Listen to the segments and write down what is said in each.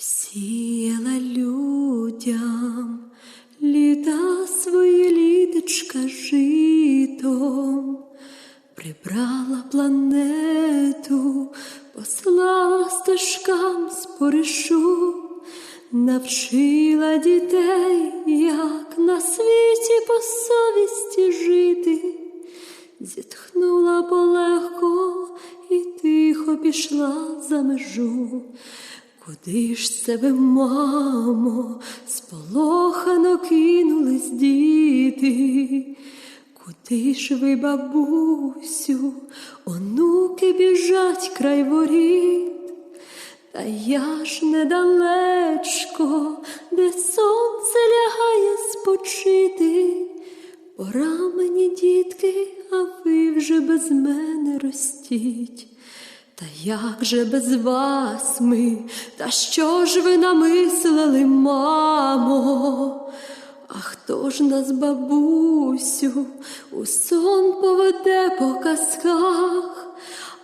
Посіяла людям літа свої літочка житом, прибрала планету, послала стежкам споришу, навчила дітей, як на світі по совісті жити, зітхнула полегко і тихо пішла за межу. Куди ж ви, мамо, сполохано кинулись діти? Куди ж ви, бабусю, онуки біжать край воріт? Та я ж недалечко, де сонце лягає спочити. Пора мені, дітки, а ви вже без мене ростіть. Та як же без вас ми, та що ж ви намислили, мамо? А хто ж нас, бабусю, у сон поведе по казках,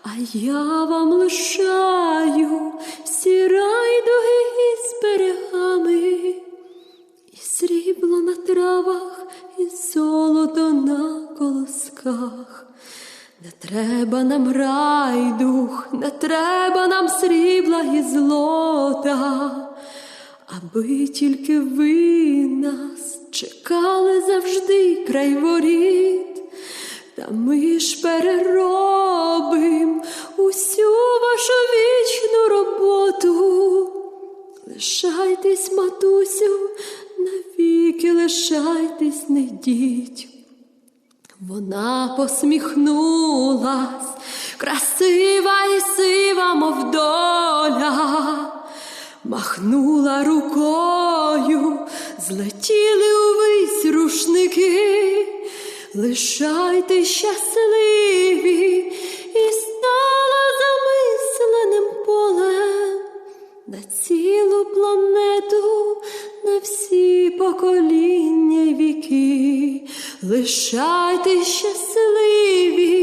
а я вам лишаю всі райдуги із берегами, і срібло на травах, і золото на колосках. Не треба нам райдух, не треба нам срібла і злота, аби тільки ви нас чекали завжди край воріт, та ми ж переробим усю вашу вічну роботу. Лишайтесь, матусю, навіки лишайтесь, не йдіть. Вона посміхнулась, красива і сива, мов доля, махнула рукою, злетіли увесь рушники, лишайте щасливі. І стала замисленим полем. На цілу планету, на всі покоління віки, лишайте щасливі